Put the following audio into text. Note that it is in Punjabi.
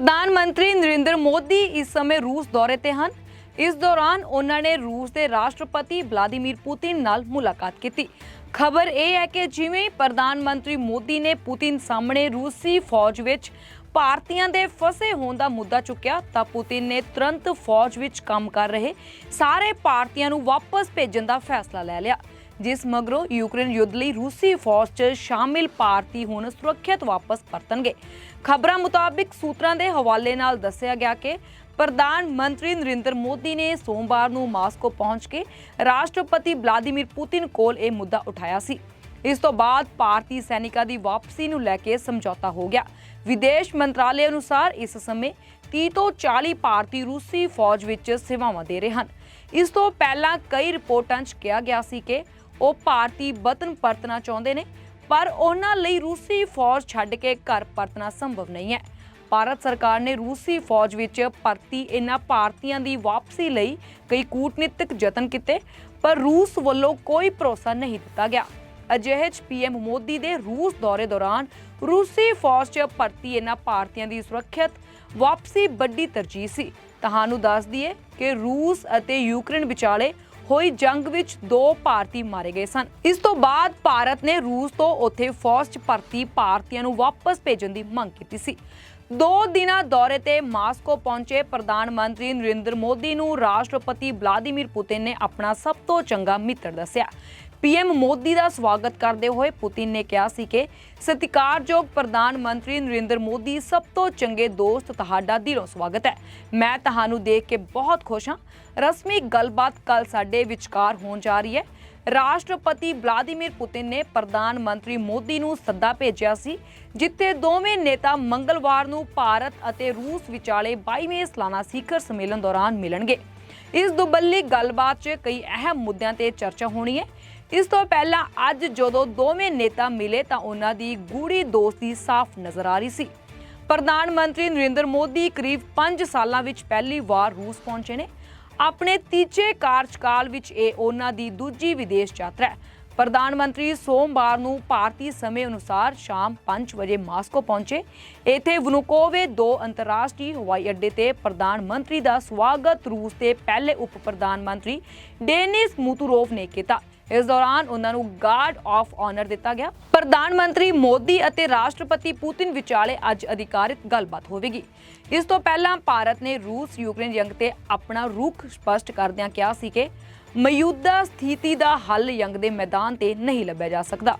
ਪ੍ਰਧਾਨ ਮੰਤਰੀ ਨਰਿੰਦਰ ਮੋਦੀ ਇਸ ਸਮੇਂ ਰੂਸ ਦੌਰੇ ਤੇ ਹਨ। ਇਸ ਦੌਰਾਨ ਉਹਨਾਂ ਨੇ ਰੂਸ ਦੇ ਰਾਸ਼ਟਰਪਤੀ ਵਲਾਦੀਮੀਰ ਪੁਤਿਨ ਨਾਲ ਮੁਲਾਕਾਤ ਕੀਤੀ। ਖਬਰ ਇਹ ਹੈ ਕਿ ਜਿਵੇਂ ਪ੍ਰਧਾਨ ਮੰਤਰੀ ਮੋਦੀ ਨੇ ਪੁਤਿਨ ਸਾਹਮਣੇ ਰੂਸੀ ਫੌਜ ਵਿੱਚ ਭਾਰਤੀਆਂ ਦੇ ਫਸੇ ਹੋਣ ਦਾ ਮੁੱਦਾ ਚੁੱਕਿਆ, ਤਾਂ ਪੁਤਿਨ ਨੇ ਤੁਰੰਤ ਫੌਜ ਵਿੱਚ ਕੰਮ ਕਰ ਰਹੇ ਸਾਰੇ ਭਾਰਤੀਆਂ ਨੂੰ ਵਾਪਸ ਭੇਜਣ ਦਾ ਫੈਸਲਾ ਲੈ ਲਿਆ। ਜਿਸ ਮਗਰੋਂ ਯੂਕਰੇਨ ਯੁੱਧ ਲਈ ਰੂਸੀ ਫੌਜ 'ਚ ਸ਼ਾਮਿਲ ਭਾਰਤੀ ਹੁਣ ਸੁਰੱਖਿਅਤ ਵਾਪਸ ਪਰਤਣਗੇ। ਖਬਰਾਂ ਮੁਤਾਬਿਕ ਸੂਤਰਾਂ ਦੇ ਹਵਾਲੇ ਨਾਲ ਦੱਸਿਆ ਗਿਆ ਕਿ ਪ੍ਰਧਾਨ ਮੰਤਰੀ ਨਰਿੰਦਰ ਮੋਦੀ ਨੇ ਸੋਮਵਾਰ ਨੂੰ ਮਾਸਕੋ ਪਹੁੰਚ ਕੇ ਰਾਸ਼ਟਰਪਤੀ ਵਲਾਦੀਮੀਰ ਪੁਤਿਨ ਕੋਲ ਇਹ ਮੁੱਦਾ ਉਠਾਇਆ ਸੀ। ਇਸ ਤੋਂ ਬਾਅਦ ਭਾਰਤੀ ਸੈਨਿਕਾਂ ਦੀ ਵਾਪਸੀ ਨੂੰ ਲੈ ਕੇ ਸਮਝੌਤਾ ਹੋ ਗਿਆ। ਵਿਦੇਸ਼ ਮੰਤਰਾਲੇ ਅਨੁਸਾਰ ਇਸ ਸਮੇਂ 30 ਤੋਂ 40 ਭਾਰਤੀ ਰੂਸੀ ਫੌਜ ਵਿੱਚ ਸੇਵਾਵਾਂ ਦੇ ਰਹੇ ਹਨ। ਇਸ ਤੋਂ ਪਹਿਲਾਂ ਕਈ ਰਿਪੋਰਟਾਂ 'ਚ ਕਿਹਾ ਗਿਆ ਸੀ ਕਿ ਉਹ ਭਾਰਤੀ ਵਤਨ ਪਰਤਣਾ ਚਾਹੁੰਦੇ ਨੇ, ਪਰ ਉਹਨਾਂ ਲਈ ਰੂਸੀ ਫੌਜ ਛੱਡ ਕੇ ਘਰ ਪਰਤਣਾ ਸੰਭਵ ਨਹੀਂ ਹੈ। ਭਾਰਤ ਸਰਕਾਰ ਨੇ ਰੂਸੀ ਫੌਜ ਵਿੱਚ ਭਰਤੀ ਇਨ੍ਹਾਂ ਭਾਰਤੀਆਂ ਦੀ ਵਾਪਸੀ ਲਈ ਕਈ ਕੂਟਨੀਤਿਕ ਯਤਨ ਕੀਤੇ, ਪਰ ਰੂਸ ਵੱਲੋਂ ਕੋਈ ਭਰੋਸਾ ਨਹੀਂ ਦਿੱਤਾ ਗਿਆ। ਅਜਿਹੇ ਚ ਪੀਐਮ ਮੋਦੀ ਦੇ ਰੂਸ ਦੌਰੇ ਦੌਰਾਨ ਰੂਸੀ ਫੌਜ 'ਚ ਭਰਤੀ ਇਹਨਾਂ ਭਾਰਤੀਆਂ ਦੀ ਸੁਰੱਖਿਅਤ ਵਾਪਸੀ ਵੱਡੀ ਤਰਜੀਹ ਸੀ। ਤੁਹਾਨੂੰ ਦੱਸ ਦਈਏ ਕਿ ਰੂਸ ਅਤੇ ਯੂਕਰੇਨ ਵਿਚਾਲੇ ਹੋਈ ਜੰਗ ਵਿੱਚ ਦੋ ਭਾਰਤੀ ਮਾਰੇ ਗਏ ਸਨ। ਇਸ ਤੋਂ ਬਾਅਦ ਭਾਰਤ ਨੇ ਰੂਸ ਤੋਂ ਉੱਥੇ ਫੌਜ 'ਚ ਭਰਤੀ ਭਾਰਤੀਆਂ ਨੂੰ ਵਾਪਸ ਭੇਜਣ ਦੀ ਮੰਗ ਕੀਤੀ ਸੀ। ਦੋ ਦਿਨਾਂ ਦੌਰੇ ਤੇ ਮਾਸਕੋ ਪਹੁੰਚੇ ਪ੍ਰਧਾਨ ਮੰਤਰੀ ਨਰਿੰਦਰ ਮੋਦੀ ਨੂੰ ਰਾਸ਼ਟਰਪਤੀ ਵਲਾਦੀਮੀਰ ਪੁਤਿਨ ਨੇ ਆਪਣਾ ਸਭ ਤੋਂ ਚੰਗਾ ਮਿੱਤਰ ਦੱਸਿਆ। ਪੀਐਮ ਮੋਦੀ ਦਾ ਸਵਾਗਤ ਕਰਦੇ ਹੋਏ ਪੁਤਿਨ ਨੇ ਕਿਹਾ ਸੀ ਕਿ ਸਤਿਕਾਰਯੋਗ ਪ੍ਰਧਾਨ ਮੰਤਰੀ ਨਰਿੰਦਰ ਮੋਦੀ ਸਭ ਤੋਂ ਚੰਗੇ ਦੋਸਤ ਤੁਹਾਡਾ ਦਿਲੋਂ ਸਵਾਗਤ ਹੈ। ਮੈਂ ਤੁਹਾਨੂੰ ਦੇਖ ਕੇ ਬਹੁਤ ਖੁਸ਼ ਹਾਂ। ਰਸਮੀ ਗੱਲਬਾਤ ਕੱਲ ਸਾਡੇ ਵਿਚਕਾਰ ਹੋਣ ਜਾ ਰਹੀ ਹੈ। ਰਾਸ਼ਟਰਪਤੀ ਵਲਾਦੀਮੀਰ ਪੁਤਿਨ ਨੇ ਪ੍ਰਧਾਨ ਮੰਤਰੀ ਮੋਦੀ ਨੂੰ ਸੱਦਾ ਭੇਜਿਆ ਸੀ, ਜਿੱਥੇ ਦੋਵੇਂ ਨੇਤਾ ਮੰਗਲਵਾਰ ਨੂੰ ਭਾਰਤ ਅਤੇ ਰੂਸ ਵਿਚਾਲੇ 22ਵੇਂ ਸਾਲਾਨਾ ਸਿਖਰ ਸੰਮੇਲਨ ਦੌਰਾਨ ਮਿਲਣਗੇ। ਇਸ ਦੁਬੱਲੀ ਗੱਲਬਾਤ 'ਚ ਕਈ ਅਹਿਮ ਮੁੱਦਿਆਂ ਤੇ ਚਰਚਾ ਹੋਣੀ ਹੈ। ਇਸ ਤੋਂ ਪਹਿਲਾਂ ਅੱਜ ਜਦੋਂ ਦੋਵੇਂ ਨੇਤਾ ਮਿਲੇ ਤਾਂ ਉਹਨਾਂ ਦੀ ਗੂੜੀ ਦੋਸਤੀ ਸਾਫ਼ ਨਜ਼ਰ ਆ ਰਹੀ ਸੀ। ਪ੍ਰਧਾਨ ਮੰਤਰੀ ਨਰਿੰਦਰ ਮੋਦੀ ਕਰੀਬ 5 ਸਾਲਾਂ ਵਿੱਚ ਪਹਿਲੀ ਵਾਰ ਰੂਸ ਪਹੁੰਚੇ ਨੇ। ਆਪਣੇ ਤੀਜੇ ਕਾਰਜਕਾਲ ਵਿੱਚ ਇਹ ਉਹਨਾਂ ਦੀ ਦੂਜੀ ਵਿਦੇਸ਼ ਯਾਤਰਾ ਹੈ। ਪ੍ਰਧਾਨ ਮੰਤਰੀ ਸੋਮਵਾਰ ਨੂੰ ਭਾਰਤੀ ਸਮੇਂ ਅਨੁਸਾਰ ਸ਼ਾਮ 5 ਵਜੇ ਮਾਸਕੋ ਪਹੁੰਚੇ। ਇੱਥੇ ਵਨੂਕੋਵੇ ਦੋ ਅੰਤਰਰਾਸ਼ਟਰੀ ਹਵਾਈ ਅੱਡੇ ਤੇ ਪ੍ਰਧਾਨ ਮੰਤਰੀ ਦਾ ਸਵਾਗਤ ਰੂਸ ਦੇ ਪਹਿਲੇ ਉਪ ਪ੍ਰਧਾਨ ਮੰਤਰੀ ਡੇਨਿਸ ਮੂਤੂਰੋਵ ਨੇ ਕੀਤਾ। ਇਸ ਦੌਰਾਨ ਉਹਨਾਂ ਨੂੰ ਗਾਰਡ ਆਫ ਆਨਰ ਦਿੱਤਾ ਗਿਆ। ਪ੍ਰਧਾਨ ਮੰਤਰੀ ਮੋਦੀ ਅਤੇ ਰਾਸ਼ਟਰਪਤੀ ਪੁਤਿਨ ਵਿਚਾਲੇ ਅੱਜ ਅਧਿਕਾਰਿਤ ਗੱਲਬਾਤ ਹੋਵੇਗੀ। ਇਸ ਤੋਂ ਪਹਿਲਾਂ ਭਾਰਤ ਨੇ ਰੂਸ ਯੂਕਰੇਨ ਜੰਗ ਤੇ ਆਪਣਾ ਰੁਖ ਸਪਸ਼ਟ ਕਰਦਿਆਂ ਕਿਹਾ ਸੀ ਕਿ ਮੌਜੂਦਾ ਸਥਿਤੀ ਦਾ ਹੱਲ ਯੰਗ ਦੇ ਮੈਦਾਨ ਤੇ ਨਹੀਂ ਲੱਭਿਆ ਜਾ ਸਕਦਾ।